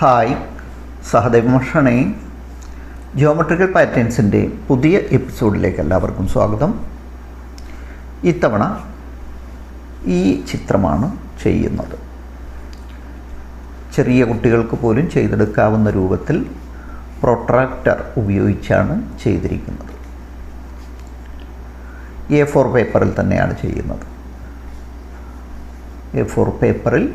Hi Sahadev മഷണേ geometrical പാറ്റേൺസിന്റെ പുതിയ എപ്പിസോഡിലേക്ക് എല്ലാവർക്കും സ്വാഗതം. ഇത്തവണ ഈ ചിത്രമാണ് ചെയ്യുന്നത്. ചെറിയ കുട്ടികൾക്ക് പോലും ചെയ്തെടുക്കാവുന്ന രൂപത്തിൽ പ്രൊട്രാക്ടർ ഉപയോഗിച്ചാണ് ചെയ്തിരിക്കുന്നത്. എ ഫോർ പേപ്പറിൽ തന്നെയാണ് ചെയ്യുന്നത്. എ ഫോർ പേപ്പറിൽ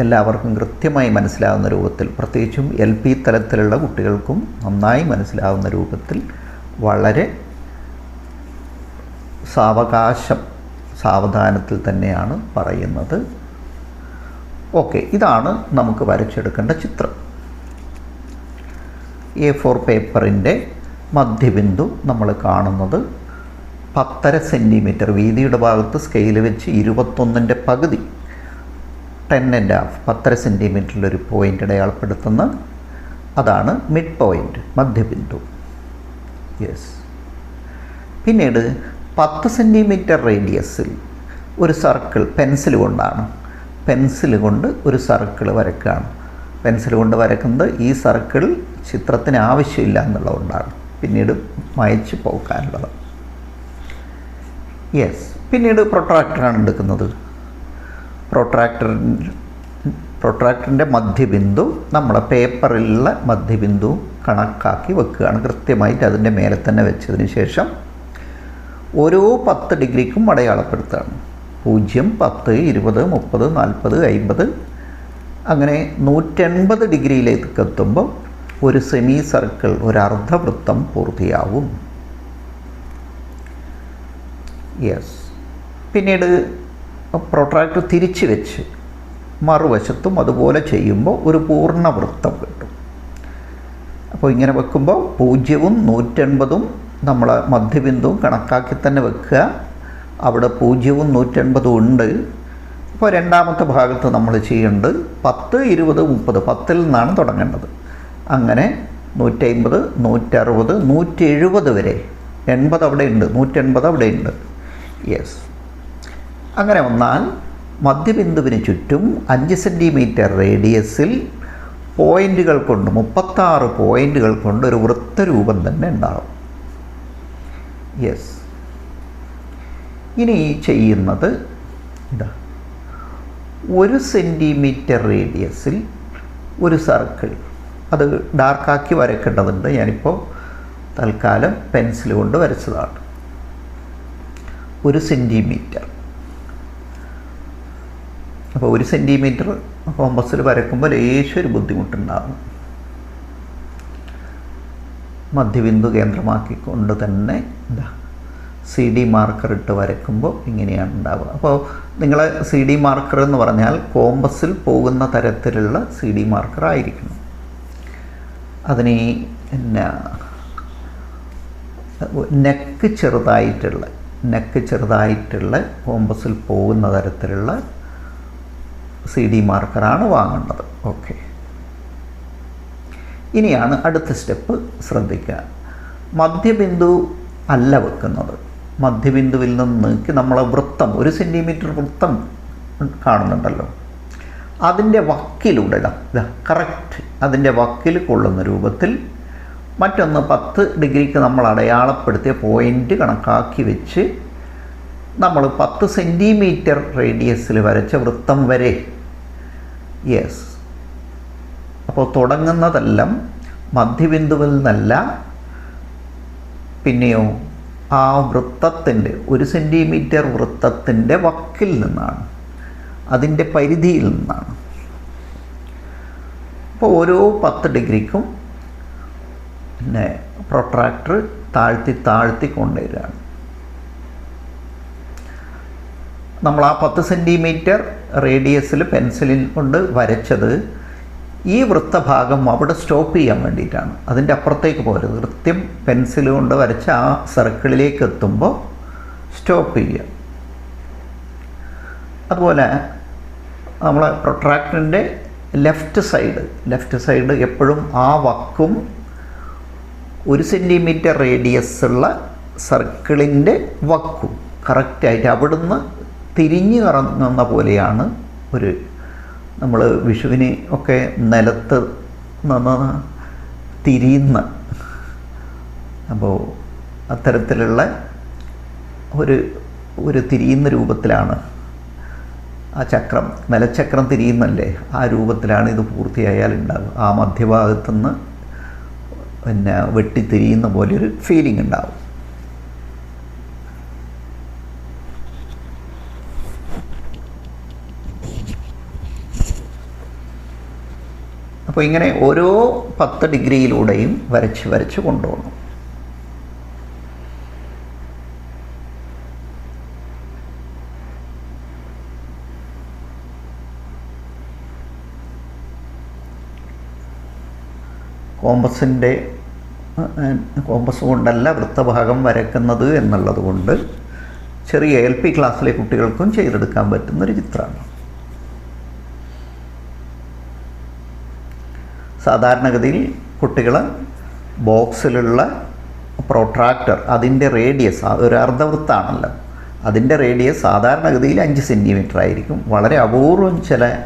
എല്ലാവർക്കും കൃത്യമായി മനസ്സിലാവുന്ന രൂപത്തിൽ പ്രത്യേകിച്ചും എൽ പി തലത്തിലുള്ള കുട്ടികൾക്കും നന്നായി മനസ്സിലാവുന്ന രൂപത്തിൽ വളരെ സാവകാശം സാവധാനത്തിൽ തന്നെയാണ് പറയുന്നത്. ഓക്കെ ഇതാണ് നമുക്ക് വരച്ചെടുക്കേണ്ട ചിത്രം. എ ഫോർ പേപ്പറിന്റെ മധ്യബിന്ദു നമ്മൾ കാണുന്നത് പത്തര സെന്റിമീറ്റർ വീതിയുടെ ഭാഗത്ത് സ്കെയിൽ വെച്ച് ഇരുപത്തൊന്നിന്റെ പകുതി. ടെൻ ആൻഡ് ഹാഫ് പത്തര സെന്റിമീറ്ററിലൊരു പോയിന്റ് അടയാളപ്പെടുത്തുന്ന അതാണ് മിഡ് പോയിന്റ് മധ്യബിന്ദു. യെസ് പിന്നീട് പത്ത് സെന്റിമീറ്റർ റേഡിയസിൽ ഒരു സർക്കിൾ പെൻസിൽ കൊണ്ടാണ്. പെൻസിൽ കൊണ്ട് ഒരു സർക്കിൾ വരക്കുകയാണ് പെൻസിൽ കൊണ്ട് വരക്കുന്നത് ഈ സർക്കിൾ ചിത്രത്തിന് ആവശ്യമില്ല എന്നുള്ളതുകൊണ്ടാണ്. പിന്നീട് മായച്ച് പോക്കാനുള്ളത് യെസ് പിന്നീട് പ്രൊട്രാക്ടറാണ് എടുക്കുന്നത്. പ്രൊട്രാക്ടർ പ്രൊട്രാക്ടറിന്റെ മധ്യബിന്ദു നമ്മുടെ പേപ്പറിലുള്ള മധ്യബിന്ദു കണക്കാക്കി വെക്കുകയാണ്. കൃത്യമായിട്ട് അതിന്റെ മേലെ തന്നെ വെച്ചതിന് ശേഷം ഓരോ പത്ത് ഡിഗ്രിക്കും അടയാളപ്പെടുത്തുകയാണ് പൂജ്യം പത്ത് ഇരുപത് മുപ്പത് നാൽപ്പത് അമ്പത് അങ്ങനെ നൂറ്റൻപത് ഡിഗ്രിയിലേക്ക് എത്തുമ്പോൾ ഒരു സെമി സർക്കിൾ ഒരു അർദ്ധവൃത്തം പൂർത്തിയാവും. യെസ് പിന്നീട് പ്രൊട്രാക്ടർ തിരിച്ച് വെച്ച് മറുവശത്തും അതുപോലെ ചെയ്യുമ്പോൾ ഒരു പൂർണ വൃത്തം കിട്ടും. അപ്പോൾ ഇങ്ങനെ വെക്കുമ്പോൾ പൂജ്യവും നൂറ്റൻപതും നമ്മൾ മധ്യബിന്ദുവും കണക്കാക്കി തന്നെ വെക്കുക. അവിടെ പൂജ്യവും നൂറ്റൻപതും ഉണ്ട്. അപ്പോൾ രണ്ടാമത്തെ ഭാഗത്ത് നമ്മൾ ചെയ്യേണ്ടത് പത്ത് ഇരുപത് മുപ്പത്. പത്തിൽ നിന്നാണ് തുടങ്ങേണ്ടത്. അങ്ങനെ നൂറ്റമ്പത് നൂറ്ററുപത് നൂറ്റെഴുപത് വരെ എൺപത് അവിടെ ഉണ്ട് നൂറ്റൻപത് അവിടെ ഉണ്ട്. യെസ് അങ്ങനെ വന്നാൽ മധ്യബിന്ദുവിന് ചുറ്റും അഞ്ച് സെന്റിമീറ്റർ റേഡിയസിൽ പോയിന്റുകൾ കൊണ്ട് മുപ്പത്താറ് പോയിന്റുകൾ കൊണ്ട് ഒരു വൃത്തരൂപം തന്നെ ഉണ്ടാകും യെസ് ഇനി ചെയ്യുന്നത് ഇതാ. ഒരു സെന്റിമീറ്റർ റേഡിയസിൽ ഒരു സർക്കിൾ. അത് ഡാർക്കാക്കി വരയ്ക്കേണ്ടതുണ്ട്. ഞാനിപ്പോൾ തൽക്കാലം പെൻസിൽ കൊണ്ട് വരച്ചതാണ്. ഒരു സെന്റിമീറ്റർ അപ്പോൾ ഒരു സെന്റിമീറ്റർ കോമ്പസിൽ വരക്കുമ്പോൾ ലേശം ഒരു ബുദ്ധിമുട്ടുണ്ടാകും മധ്യബിന്ദു കേന്ദ്രമാക്കിക്കൊണ്ട് തന്നെ എന്താ സി ഡി മാർക്കർ ഇട്ട് വരയ്ക്കുമ്പോൾ ഇങ്ങനെയാണ് ഉണ്ടാവുക. അപ്പോൾ നിങ്ങൾ സി ഡി മാർക്കർ എന്ന് പറഞ്ഞാൽ കോമ്പസിൽ പോകുന്ന തരത്തിലുള്ള സി ഡി മാർക്കർ ആയിരിക്കണം. അതിന് പിന്നെ നെക്ക് ചെറുതായിട്ടുള്ള നെക്ക് ചെറുതായിട്ടുള്ള കോമ്പസിൽ പോകുന്ന തരത്തിലുള്ള സി ഡി മാർക്കറാണ് വാങ്ങേണ്ടത് ഓക്കെ. ഇനിയാണ് അടുത്ത സ്റ്റെപ്പ് ശ്രദ്ധിക്കുക. മധ്യബിന്ദു അല്ല വെക്കുന്നത്. മധ്യബിന്ദുവിൽ നിന്ന് നീക്കി നമ്മൾ വൃത്തം ഒരു സെന്റിമീറ്റർ വൃത്തം കാണുന്നുണ്ടല്ലോ. അതിന്റെ വക്കിലൂടെ ഇതാ കറക്റ്റ് അതിന്റെ വക്കിൽ കൊള്ളുന്ന രൂപത്തിൽ മറ്റൊന്ന് പത്ത് ഡിഗ്രിക്ക് നമ്മൾ അടയാളപ്പെടുത്തിയ പോയിന്റ് കണക്കാക്കി വെച്ച് നമ്മൾ പത്ത് സെന്റിമീറ്റർ റേഡിയസിൽ വരച്ച വൃത്തം വരെ യെസ് അപ്പോൾ തുടങ്ങുന്നതെല്ലാം മധ്യബിന്ദുവിൽ നിന്നല്ല പിന്നെയോ ആ വൃത്തത്തിന്റെ ഒരു സെന്റിമീറ്റർ വൃത്തത്തിന്റെ വക്കിൽ നിന്നാണ്. അതിന്റെ പരിധിയിൽ നിന്നാണ്. അപ്പോൾ ഓരോ പത്ത് ഡിഗ്രിക്കും പിന്നെ പ്രൊട്രാക്ടർ താഴ്ത്തി താഴ്ത്തി കൊണ്ടുവരികയാണ് നമ്മൾ ആ പത്ത് സെന്റിമീറ്റർ റേഡിയസിൽ പെൻസിലിൽ കൊണ്ട് വരച്ചത് ഈ വൃത്തഭാഗം അവിടെ സ്റ്റോപ്പ് ചെയ്യാൻ വേണ്ടിയിട്ടാണ്. അതിന്റെ അപ്പുറത്തേക്ക് പോരുത്. കൃത്യം പെൻസിൽ കൊണ്ട് വരച്ച ആ സർക്കിളിലേക്ക് എത്തുമ്പോൾ സ്റ്റോപ്പ് ചെയ്യുക. അതുപോലെ നമ്മൾ പ്രൊട്രാക്ടറിന്റെ ലെഫ്റ്റ് സൈഡ് ലെഫ്റ്റ് സൈഡ് എപ്പോഴും ആ വക്കും ഒരു സെന്റിമീറ്റർ റേഡിയസ് ഉള്ള സർക്കിളിന്റെ വക്കും കറക്റ്റായിട്ട് അവിടുന്ന് തിരിഞ്ഞു കറങ്ങുന്ന പോലെയാണ് ഒരു നമ്മൾ വിഷുവിനെ ഒക്കെ നിലത്ത് നിന്ന് തിരിയുന്ന. അപ്പോൾ അത്തരത്തിലുള്ള ഒരു ഒരു തിരിയുന്ന രൂപത്തിലാണ് ആ ചക്രം. നിലച്ചക്രം തിരിയുന്നല്ലേ? ആ രൂപത്തിലാണ് ഇത് പൂർത്തിയായാൽ ഉണ്ടാവുക. ആ മധ്യഭാഗത്തുനിന്ന് പിന്നെ വെട്ടിത്തിരിയുന്ന പോലെ ഒരു ഫീലിംഗ് ഉണ്ടാവും. അപ്പോൾ ഇങ്ങനെ ഓരോ പത്ത് ഡിഗ്രിയിലൂടെയും വരച്ച് വരച്ച് കൊണ്ടുപോകണം. കോമ്പസിന്റെ കോമ്പസ് കൊണ്ടല്ല വൃത്തഭാഗം വരക്കുന്നത് എന്നുള്ളത് കൊണ്ട് ചെറിയ എൽ പി ക്ലാസ്സിലെ കുട്ടികൾക്കും ചെയ്തെടുക്കാൻ പറ്റുന്നൊരു ചിത്രമാണ്. സാധാരണഗതിയിൽ കുട്ടികൾ ബോക്സിലുള്ള പ്രൊട്രാക്ടർ അതിന്റെ റേഡിയസ് ഒരു അർദ്ധവൃത്താണല്ലോ. അതിന്റെ റേഡിയസ് സാധാരണഗതിയിൽ അഞ്ച് സെന്റിമീറ്റർ ആയിരിക്കും. വളരെ അപൂർവം ചില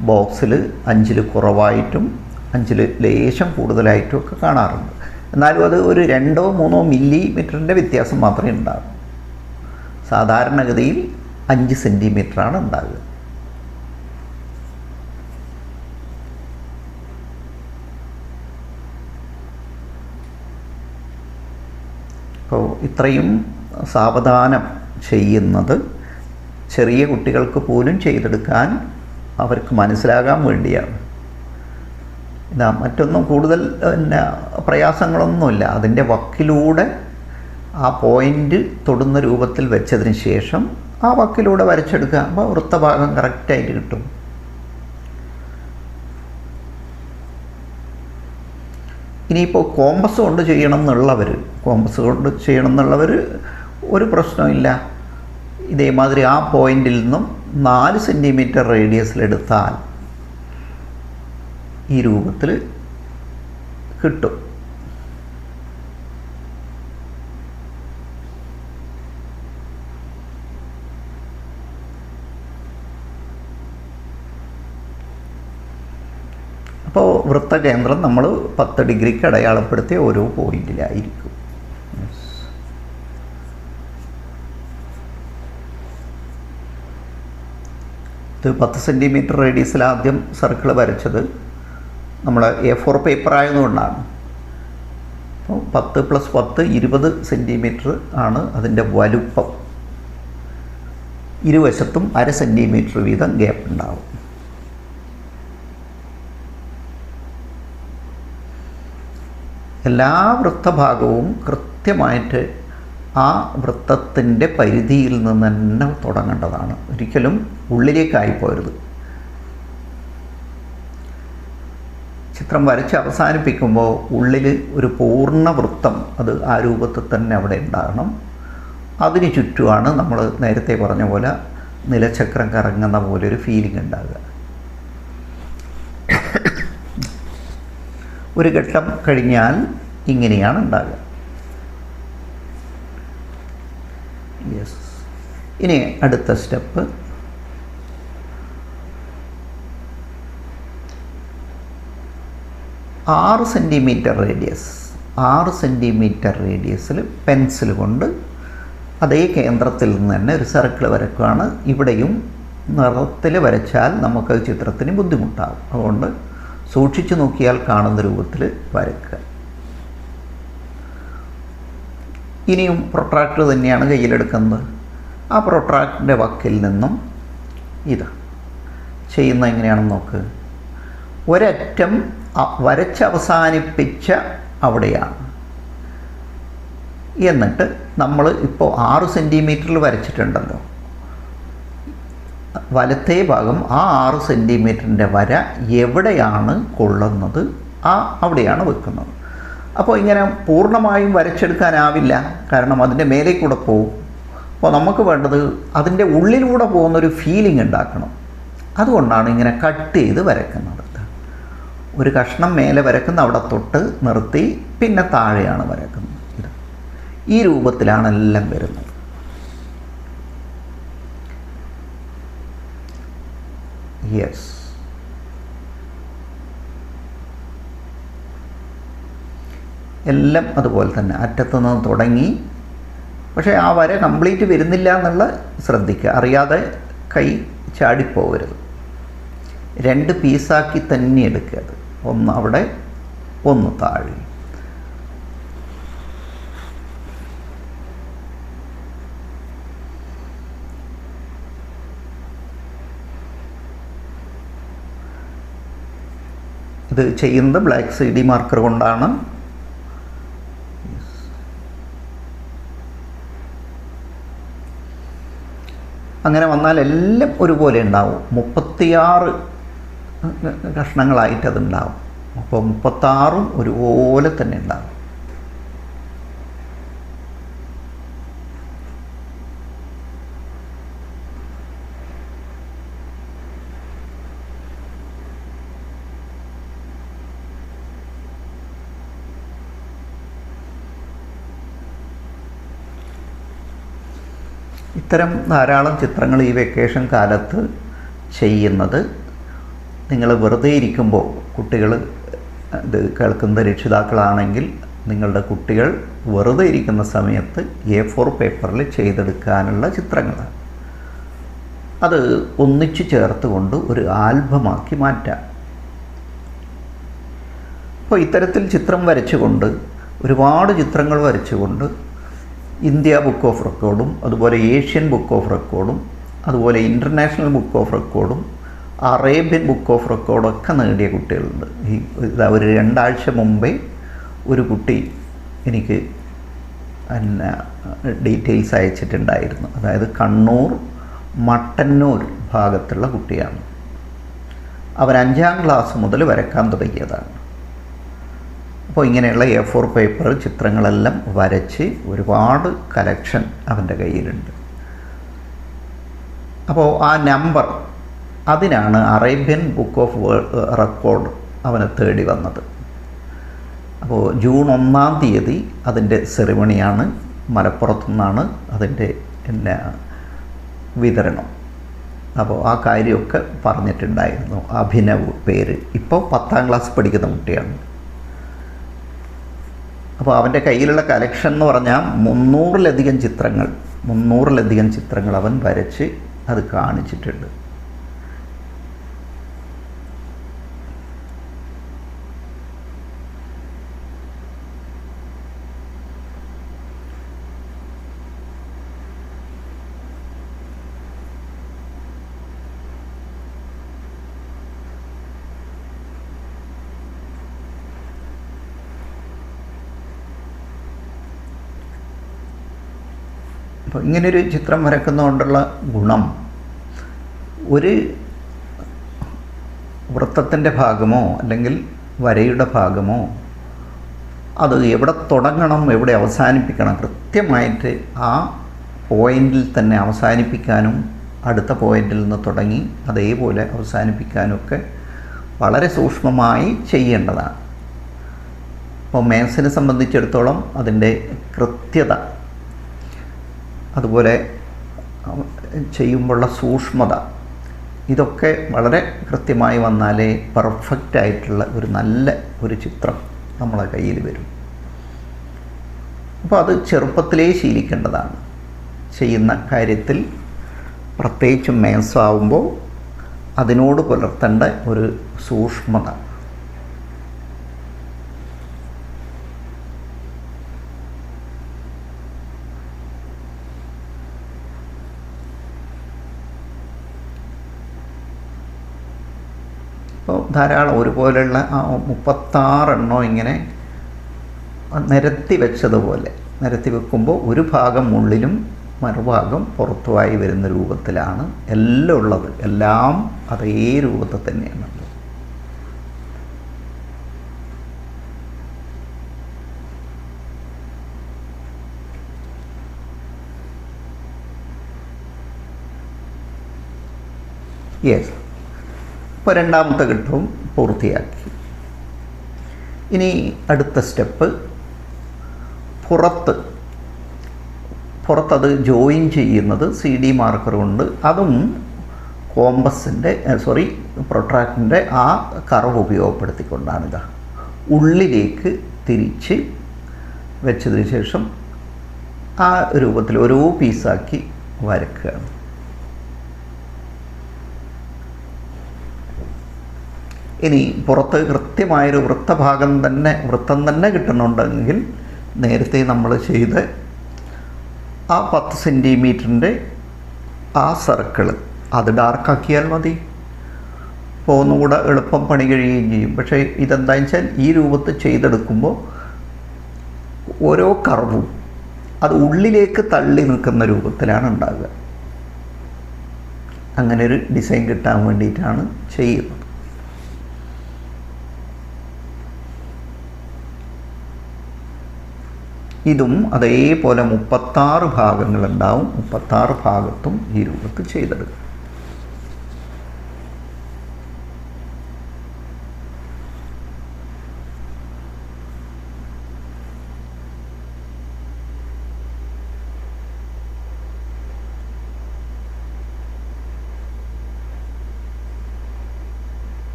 ബോക്സിൽ അഞ്ചിൽ കുറവായിട്ടും അഞ്ചിൽ ലേശം കൂടുതലായിട്ടും ഒക്കെ കാണാറുണ്ട്. എന്നാലും അത് ഒരു രണ്ടോ മൂന്നോ മില്ലിമീറ്ററിന്റെ വ്യത്യാസം മാത്രമേ ഉണ്ടാകൂ. സാധാരണഗതിയിൽ അഞ്ച് സെന്റിമീറ്ററാണ് ഉണ്ടാകുക അപ്പോൾ ഇത്രയും സാവധാനം ചെയ്യുന്നത് ചെറിയ കുട്ടികൾക്ക് പോലും ചെയ്തെടുക്കാൻ അവർക്ക് മനസ്സിലാകാൻ വേണ്ടിയാണ്. ഇതാ മറ്റൊന്നും കൂടുതൽ പിന്നെ പ്രയാസങ്ങളൊന്നുമില്ല. അതിന്റെ വക്കിലൂടെ ആ പോയിന്റ് തൊടുന്ന രൂപത്തിൽ വെച്ചതിന് ശേഷം ആ വക്കിലൂടെ വരച്ചെടുക്കുക. അപ്പോൾ വൃത്തഭാഗം കറക്റ്റായിട്ട് കിട്ടും. ഇനിയിപ്പോൾ കോമ്പസ് കൊണ്ട് ചെയ്യണം എന്നുള്ളവർ കോമ്പസ് കൊണ്ട് ചെയ്യണം എന്നുള്ളവർ ഒരു പ്രശ്നമില്ല ഇതേമാതിരി ആ പോയിന്റിൽ നിന്നും നാല് സെന്റിമീറ്റർ റേഡിയസിലെടുത്താൽ ഈ രൂപത്തിൽ കിട്ടും. അപ്പോൾ വൃത്തകേന്ദ്രം നമ്മൾ പത്ത് ഡിഗ്രിക്ക് അടയാളപ്പെടുത്തിയ ഓരോ പോയിന്റിലായിരിക്കും. ഇത് പത്ത് സെന്റിമീറ്റർ റേഡിയസിൽ ആദ്യം സർക്കിൾ വരച്ചത്. നമ്മൾ എ ഫോർ പേപ്പർ ആയതുകൊണ്ടാണ്. അപ്പോൾ പത്ത് പ്ലസ് പത്ത് ഇരുപത് സെന്റിമീറ്റർ ആണ് അതിന്റെ വലുപ്പം. ഇരുവശത്തും അര സെന്റിമീറ്റർ വീതം ഗ്യാപ്പ് ഉണ്ടാവും. എല്ലാ വൃത്തഭാഗവും കൃത്യമായിട്ട് ആ വൃത്തത്തിന്റെ പരിധിയിൽ നിന്ന് തന്നെ തുടങ്ങേണ്ടതാണ്. ഒരിക്കലും ഉള്ളിലേക്കായി പോരുത് ചിത്രം വരച്ച് അവസാനിപ്പിക്കുമ്പോൾ ഉള്ളിൽ ഒരു പൂർണ വൃത്തം അത് ആ രൂപത്തിൽ തന്നെ അവിടെ ഉണ്ടാകണം. അതിന് ചുറ്റുമാണ് നമ്മൾ നേരത്തെ പറഞ്ഞ പോലെ നിലചക്രം കറങ്ങുന്ന പോലെ ഒരു ഫീലിംഗ് ഉണ്ടാകുക ഒരു ഘട്ടം കഴിഞ്ഞാൽ ഇങ്ങനെയാണ് ഉണ്ടാകുക യെസ് ഇനി അടുത്ത സ്റ്റെപ്പ്. ആറ് സെന്റിമീറ്റർ റേഡിയസ് ആറ് സെന്റിമീറ്റർ റേഡിയസിൽ പെൻസിൽ കൊണ്ട് അതേ കേന്ദ്രത്തിൽ നിന്ന് തന്നെ ഒരു സർക്കിൾ വരക്കുകയാണ് ഇവിടെയും നിറത്തിൽ വരച്ചാൽ നമുക്ക് ചിത്രത്തിന് ബുദ്ധിമുട്ടാകും അതുകൊണ്ട് സൂക്ഷിച്ചു നോക്കിയാൽ കാണുന്ന രൂപത്തിൽ വരക്കുക ഇനിയും പ്രൊട്രാക്ടർ തന്നെയാണ് കയ്യിലെടുക്കുന്നത്. ആ പ്രൊട്രാക്ടിന്റെ വക്കിൽ നിന്നും ഇതാ. ചെയ്യുന്ന എങ്ങനെയാണെന്ന് നോക്ക്. ഒരറ്റം വരച്ചവസാനിപ്പിച്ച അവിടെയാണ്. എന്നിട്ട് നമ്മൾ ഇപ്പോൾ ആറ് സെന്റിമീറ്ററിൽ വരച്ചിട്ടുണ്ടല്ലോ. വലത്തേ ഭാഗം ആ ആറ് സെന്റിമീറ്ററിന്റെ വര എവിടെയാണ് കൊള്ളുന്നത്? ആ അവിടെയാണ് വെക്കുന്നത്. അപ്പോൾ ഇങ്ങനെ പൂർണമായും വരച്ചെടുക്കാനാവില്ല. കാരണം അതിന്റെ മേലെ കൂടെ പോകും അപ്പോൾ നമുക്ക് വേണ്ടത് അതിന്റെ ഉള്ളിലൂടെ പോകുന്നൊരു ഫീലിംഗ് ഉണ്ടാക്കണം. അതുകൊണ്ടാണ് ഇങ്ങനെ കട്ട് ചെയ്ത് വരയ്ക്കുന്നത്. ഒരു കഷ്ണം മേലെ വരക്കുന്ന അവിടെ തൊട്ട് നിർത്തി പിന്നെ താഴെയാണ് വരക്കുന്നത് ഇത് ഈ രൂപത്തിലാണ് എല്ലാം വരുന്നത്. യെസ് എല്ലാം അതുപോലെ തന്നെ അറ്റത്തുനിന്ന് തുടങ്ങി പക്ഷേ ആ വര കംപ്ലീറ്റ് വരുന്നില്ല എന്നുള്ള ശ്രദ്ധിക്കുക. അറിയാതെ കൈ ചാടിപ്പോകരുത്. രണ്ട് പീസാക്കി തന്നെ എടുക്കുക അത്. ഒന്ന് അവിടെ ഒന്ന് താഴെ. ഇത് ചെയ്യുന്നത് ബ്ലാക്ക് സി ഡി മാർക്കർ കൊണ്ടാണ്. അങ്ങനെ വന്നാൽ എല്ലാം ഒരുപോലെ ഉണ്ടാവും. മുപ്പത്തിയാറ് കഷ്ണങ്ങളായിട്ട് അതുണ്ടാവും. അപ്പോൾ മുപ്പത്താറും ഒരുപോലെ തന്നെ ഉണ്ടാവും. ഇത്തരം ധാരാളം ചിത്രങ്ങൾ ഈ വെക്കേഷൻ കാലത്ത് ചെയ്യുന്നത്. നിങ്ങൾ വെറുതെ ഇരിക്കുമ്പോൾ കുട്ടികൾ ഇത് കേൾക്കുന്ന രക്ഷിതാക്കളാണെങ്കിൽ നിങ്ങളുടെ കുട്ടികൾ വെറുതെ ഇരിക്കുന്ന സമയത്ത് എ ഫോർ പേപ്പറിൽ ചെയ്തെടുക്കാനുള്ള ചിത്രങ്ങളാണ്. അത് ഒന്നിച്ചു ചേർത്തുകൊണ്ട് ഒരു ആൽബമാക്കി മാറ്റാം. അപ്പോൾ ഇത്തരത്തിൽ ചിത്രം വരച്ചുകൊണ്ട് ഒരുപാട് ചിത്രങ്ങൾ വരച്ചുകൊണ്ട് ഇന്ത്യ ബുക്ക് ഓഫ് റെക്കോർഡും അതുപോലെ ഏഷ്യൻ ബുക്ക് ഓഫ് റെക്കോർഡും അതുപോലെ ഇന്റർനാഷണൽ ബുക്ക് ഓഫ് റെക്കോർഡും അറേബ്യൻ ബുക്ക് ഓഫ് റെക്കോർഡൊക്കെ നേടിയ കുട്ടികളുണ്ട്. ഈ ഒരു രണ്ടാഴ്ച മുമ്പേ ഒരു കുട്ടി എനിക്ക് പിന്നെ ഡീറ്റെയിൽസ് അയച്ചിട്ടുണ്ടായിരുന്നു. അതായത് കണ്ണൂർ മട്ടന്നൂർ ഭാഗത്തുള്ള കുട്ടിയാണ്. അവൻ അഞ്ചാം ക്ലാസ് മുതൽ വരക്കാൻ തുടങ്ങിയതാണ്. അപ്പോൾ ഇങ്ങനെയുള്ള എ ഫോർ പേപ്പർ ചിത്രങ്ങളെല്ലാം വരച്ച് ഒരുപാട് കലക്ഷൻ അവന്റെ കയ്യിലുണ്ട്. അപ്പോൾ ആ നമ്പർ അതിനാണ് അറേബ്യൻ ബുക്ക് ഓഫ് റെക്കോർഡ് അവന് തേടി വന്നത്. അപ്പോൾ ജൂൺ ഒന്നാം തീയതി അതിന്റെ സെറിമണിയാണ് മലപ്പുറത്തു നിന്നാണ് അതിന്റെ പിന്നെ വിതരണം. അപ്പോൾ ആ കാര്യമൊക്കെ പറഞ്ഞിട്ടുണ്ടായിരുന്നു. അഭിനവ് പേര്. ഇപ്പോൾ പത്താം ക്ലാസ് പഠിക്കുന്ന കുട്ടിയാണ്. അപ്പോൾ അവന്റെ കയ്യിലുള്ള കലക്ഷൻ എന്ന് പറഞ്ഞാൽ മുന്നൂറിലധികം ചിത്രങ്ങൾ മുന്നൂറിലധികം ചിത്രങ്ങൾ അവൻ വരച്ച് അത് കാണിച്ചിട്ടുണ്ട്. അപ്പോൾ ഇങ്ങനൊരു ചിത്രം വരക്കുന്നതുകൊണ്ടുള്ള ഗുണം ഒരു വൃത്തത്തിന്റെ ഭാഗമോ അല്ലെങ്കിൽ വരയുടെ ഭാഗമോ അത് എവിടെ തുടങ്ങണം എവിടെ അവസാനിപ്പിക്കണം കൃത്യമായിട്ട് ആ പോയിന്റിൽ തന്നെ അവസാനിപ്പിക്കാനും അടുത്ത പോയിന്റിൽ നിന്ന് തുടങ്ങി അതേപോലെ അവസാനിപ്പിക്കാനും ഒക്കെ വളരെ സൂക്ഷ്മമായി ചെയ്യേണ്ടതാണ്. അപ്പോൾ മേൻസിനെ സംബന്ധിച്ചിടത്തോളം അതിന്റെ കൃത്യത അതുപോലെ ചെയ്യുമ്പോഴുള്ള സൂക്ഷ്മത. ഇതൊക്കെ വളരെ കൃത്യമായി വന്നാലേ പെർഫെക്റ്റ് ആയിട്ടുള്ള ഒരു നല്ല ഒരു ചിത്രം നമ്മളെ കയ്യിൽ വരും. അപ്പോൾ അത് ചെറുപ്പത്തിലേ ശീലിക്കേണ്ടതാണ്. ചെയ്യുന്ന കാര്യത്തിൽ പ്രത്യേകിച്ചും മേൻസാവുമ്പോൾ അതിനോട് പുലർത്തേണ്ട ഒരു സൂക്ഷ്മത. ധാരാളം ഒരുപോലെയുള്ള ആ മുപ്പത്താറെണ്ണോ ഇങ്ങനെ നിരത്തി വെച്ചതുപോലെ നിരത്തി വെക്കുമ്പോൾ ഒരു ഭാഗം ഉള്ളിലും മറുഭാഗം പുറത്തുമായി വരുന്ന രൂപത്തിലാണ് എല്ലാം ഉള്ളത് എല്ലാം അതേ രൂപത്തിൽ തന്നെയാണ് Yes. ഇപ്പോൾ രണ്ടാമത്തെ ഘട്ടവും പൂർത്തിയാക്കി. ഇനി അടുത്ത സ്റ്റെപ്പ് പുറത്ത്. പുറത്തത് ജോയിൻ ചെയ്യുന്നത് സി ഡി മാർക്കർ കൊണ്ട്. അതും കോമ്പസിന്റെ സോറി പ്രൊട്രാക്റ്റിന്റെ ആ കർവ് ഉപയോഗപ്പെടുത്തിക്കൊണ്ടാണിത് ഉള്ളിലേക്ക് തിരിച്ച് വെച്ചതിന് ശേഷം ആ രൂപത്തിൽ ഓരോ പീസാക്കി വരക്കുകയാണ് ഇനി പുറത്ത് കൃത്യമായൊരു വൃത്തഭാഗം തന്നെ വൃത്തം തന്നെ കിട്ടണമെന്നുണ്ടെങ്കിൽ നേരത്തെ നമ്മൾ ചെയ്ത് ആ പത്ത് സെന്റിമീറ്ററിന്റെ ആ സർക്കിൾ അത് ഡാർക്കാക്കിയാൽ മതി. അപ്പോൾ എളുപ്പം പണി കഴിയുകയും ചെയ്യും. പക്ഷേ ഇതെന്താണെന്ന് വെച്ചാൽ ഈ രൂപത്തിൽ ചെയ്തെടുക്കുമ്പോൾ ഓരോ കർവും അത് ഉള്ളിലേക്ക് തള്ളി നിൽക്കുന്ന രൂപത്തിലാണ് ഉണ്ടാകുക അങ്ങനെ ഒരു ഡിസൈൻ കിട്ടാൻ വേണ്ടിയിട്ടാണ് ചെയ്യുന്നത്. ഇതും അതേപോലെ മുപ്പത്താറ് ഭാഗങ്ങളുണ്ടാവും. മുപ്പത്താറ് ഭാഗത്തും ഈ രൂപത്തിൽ ചെയ്തെടുക്കും.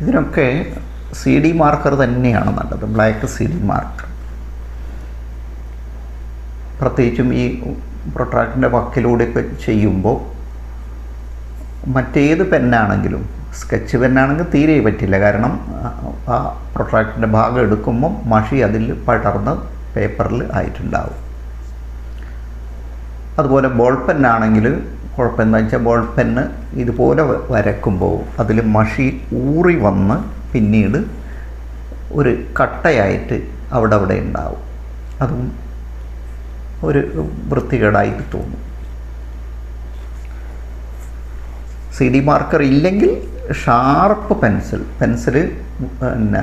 ഇതിനൊക്കെ സി ഡി മാർക്കർ തന്നെയാണ് നല്ലത്. ബ്ലാക്ക് സി ഡി മാർക്കർ പ്രത്യേകിച്ചും ഈ വക്കിലൂടെ വക്കിലൂടെയൊക്കെ ചെയ്യുമ്പോൾ മറ്റേത് പെന്നാണെങ്കിലും സ്കെച്ച് പെന്നാണെങ്കിൽ തീരെ പറ്റില്ല. കാരണം ആ പ്രൊട്രാക്റ്റിന്റെ ഭാഗം എടുക്കുമ്പം മഷി അതിൽ പടർന്ന് പേപ്പറിൽ ആയിട്ടുണ്ടാവും. അതുപോലെ ബോൾ പെന്നാണെങ്കിൽ കുഴപ്പമെന്താ വെച്ചാൽ ബോൾ പെന്ന് ഇതുപോലെ വരക്കുമ്പോൾ അതിൽ മഷി ഊറി വന്ന് പിന്നീട് ഒരു കട്ടയായിട്ട് അവിടെ അവിടെ ഉണ്ടാവും. അതും ഒരു വൃത്തികേടായിട്ട് തോന്നും. സി ഡി മാർക്കർ ഇല്ലെങ്കിൽ ഷാർപ്പ് പെൻസിൽ പെൻസിൽ പിന്നെ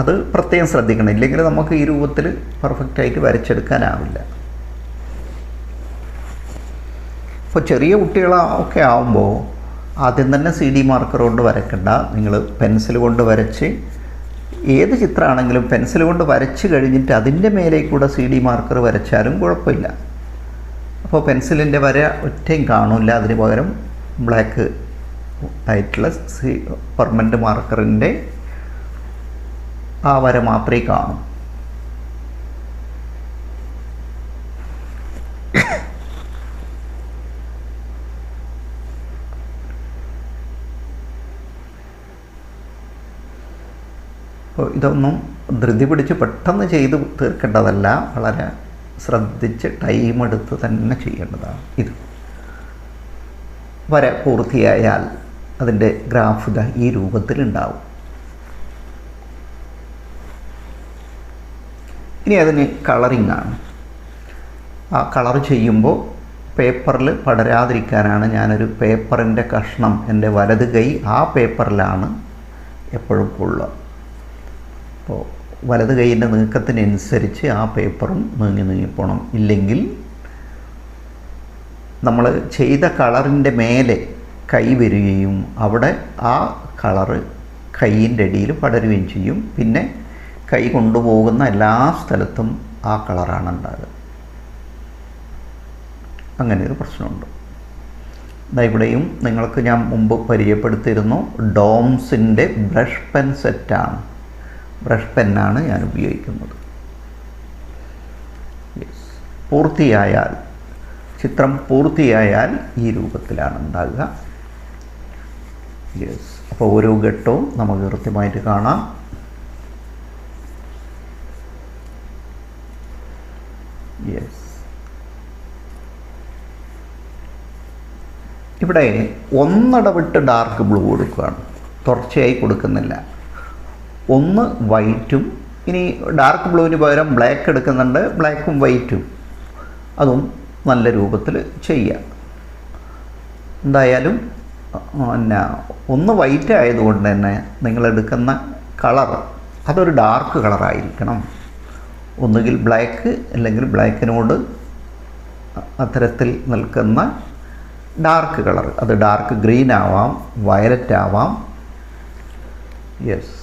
അത് പ്രത്യേകം ശ്രദ്ധിക്കണം. ഇല്ലെങ്കിൽ നമുക്ക് ഈ രൂപത്തിൽ പെർഫെക്റ്റായിട്ട് വരച്ചെടുക്കാനാവില്ല. ഇപ്പോൾ ചെറിയ കുട്ടികളൊക്കെ ആവുമ്പോൾ ആദ്യം തന്നെ സി ഡി മാർക്കർ കൊണ്ട് വരയ്ക്കണ്ട നിങ്ങൾ പെൻസിൽ കൊണ്ട് വരച്ച് ഏത് ചിത്രമാണെങ്കിലും പെൻസിൽ കൊണ്ട് വരച്ച് കഴിഞ്ഞിട്ട് അതിന്റെ മേലെ കൂടെ സി ഡി മാർക്കർ വരച്ചാലും കുഴപ്പമില്ല. അപ്പോൾ പെൻസിലിന്റെ വര ഒറ്റയും കാണില്ല. അതിന് പകരം ബ്ലാക്ക് ആയിട്ടുള്ള സി പെർമനന്റ് മാർക്കറിന്റെ ആ വര മാത്രമേ കാണൂ. ഇതൊന്നും ധൃതി പിടിച്ച് പെട്ടെന്ന് ചെയ്ത് തീർക്കേണ്ടതല്ല. വളരെ ശ്രദ്ധിച്ച് ടൈം എടുത്ത് തന്നെ ചെയ്യേണ്ടതാണ് ഇത്. വരെ പൂർത്തിയായാൽ അതിന്റെ ഗ്രാഫ് ഇതാ ഈ രൂപത്തിലുണ്ടാവും ഇനി അതിന് കളറിംഗ് ആണ്. ആ കളർ ചെയ്യുമ്പോൾ പേപ്പറിൽ പടരാതിരിക്കാനാണ് ഞാനൊരു പേപ്പറിന്റെ കഷ്ണം എന്റെ വലത് കൈ ആ പേപ്പറിലാണ് എപ്പോഴും കൊള്ളുക അപ്പോൾ വലത് കൈയിന്റെ നീക്കത്തിനനുസരിച്ച് ആ പേപ്പറും നീങ്ങി നീങ്ങിപ്പോണം. ഇല്ലെങ്കിൽ നമ്മൾ ചെയ്ത കളറിന്റെ മേലെ കൈ വരികയും അവിടെ ആ കളറ് കൈയിന്റെ അടിയിൽ പടരുകയും ചെയ്യും. പിന്നെ കൈ കൊണ്ടുപോകുന്ന എല്ലാ സ്ഥലത്തും ആ കളറാണ് ഉണ്ടാകുക. അങ്ങനെ ഒരു പ്രശ്നമുണ്ട്. ഇവിടെയും നിങ്ങൾക്ക് ഞാൻ മുമ്പ് പരിചയപ്പെടുത്തിയിരുന്നു. ഡോംസിന്റെ ബ്രഷ് പെൻ സെറ്റാണ്. ബ്രഷ് പെന്നാണ് ഞാൻ ഉപയോഗിക്കുന്നത് പൂർത്തിയായാൽ ചിത്രം പൂർത്തിയായാൽ ഈ രൂപത്തിലാണ് ഉണ്ടാകുക യെസ് അപ്പോൾ ഓരോ ഘട്ടവും നമുക്ക് കൃത്യമായിട്ട് കാണാം. യെസ് ഇവിടെ ഒന്നിടവിട്ട് ഡാർക്ക് ബ്ലൂ കൊടുക്കുകയാണ്. തുടർച്ചയായി കൊടുക്കുന്നില്ല. ഒന്ന് വൈറ്റും ഇനി ഡാർക്ക് ബ്ലൂവിന് പകരം ബ്ലാക്ക് എടുക്കുന്നുണ്ട് ബ്ലാക്കും വൈറ്റും അതും നല്ല രൂപത്തിൽ ചെയ്യാം എന്തായാലും പിന്നെ ഒന്ന് വൈറ്റ് ആയതുകൊണ്ട് തന്നെ നിങ്ങളെടുക്കുന്ന കളർ അതൊരു ഡാർക്ക് കളറായിരിക്കണം ഒന്നുകിൽ ബ്ലാക്ക് അല്ലെങ്കിൽ ബ്ലാക്കിനോട് അത്തരത്തിൽ നിൽക്കുന്ന ഡാർക്ക് കളർ അത് ഡാർക്ക് ഗ്രീൻ ആവാം വയലറ്റ് ആവാം. യെസ്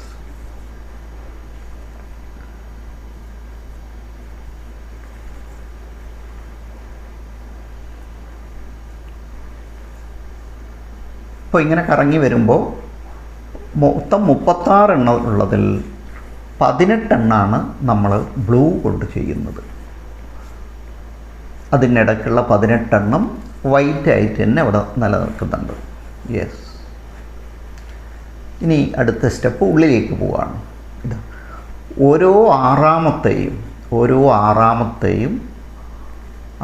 അപ്പോൾ ഇങ്ങനെ കറങ്ങി വരുമ്പോൾ മൊത്തം മുപ്പത്താറെണ്ണ ഉള്ളതിൽ പതിനെട്ടെണ്ണാണ് നമ്മൾ ബ്ലൂ കൊണ്ട് ചെയ്യുന്നത്. അതിനിടയ്ക്കുള്ള പതിനെട്ടെണ്ണം വൈറ്റ് ആയിട്ട് തന്നെ അവിടെ നിലനിൽക്കുന്നുണ്ട്. യെസ് ഇനി അടുത്ത സ്റ്റെപ്പ് ഉള്ളിലേക്ക് പോവാണ്. ഇത് ഓരോ ആറാമത്തെയും ഓരോ ആറാമത്തെയും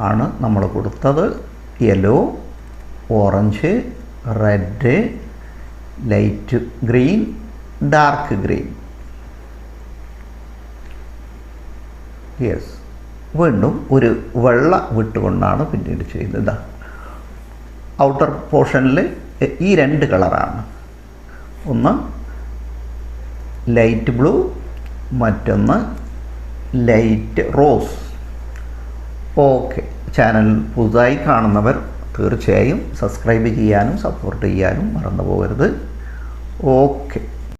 ആണ് നമ്മൾ കൊടുത്തത്. Yellow orange red light green dark green. Yes. വീണ്ടും ഒരു വെള്ള വിട്ടുകൊണ്ടാണ് പിന്നീട് ചെയ്യുന്നത്. ഔട്ടർ പോർഷനിൽ ഈ രണ്ട് കളറാണ്. ഒന്ന് ലൈറ്റ് ബ്ലൂ മറ്റൊന്ന് ലൈറ്റ് റോസ്. ഓക്കെ. ചാനൽ പുതുതായി കാണുന്നവർ തീർച്ചയായും സബ്സ്ക്രൈബ് ചെയ്യാനും സപ്പോർട്ട് ചെയ്യാനും മറന്നു പോകരുത് ഓക്കെ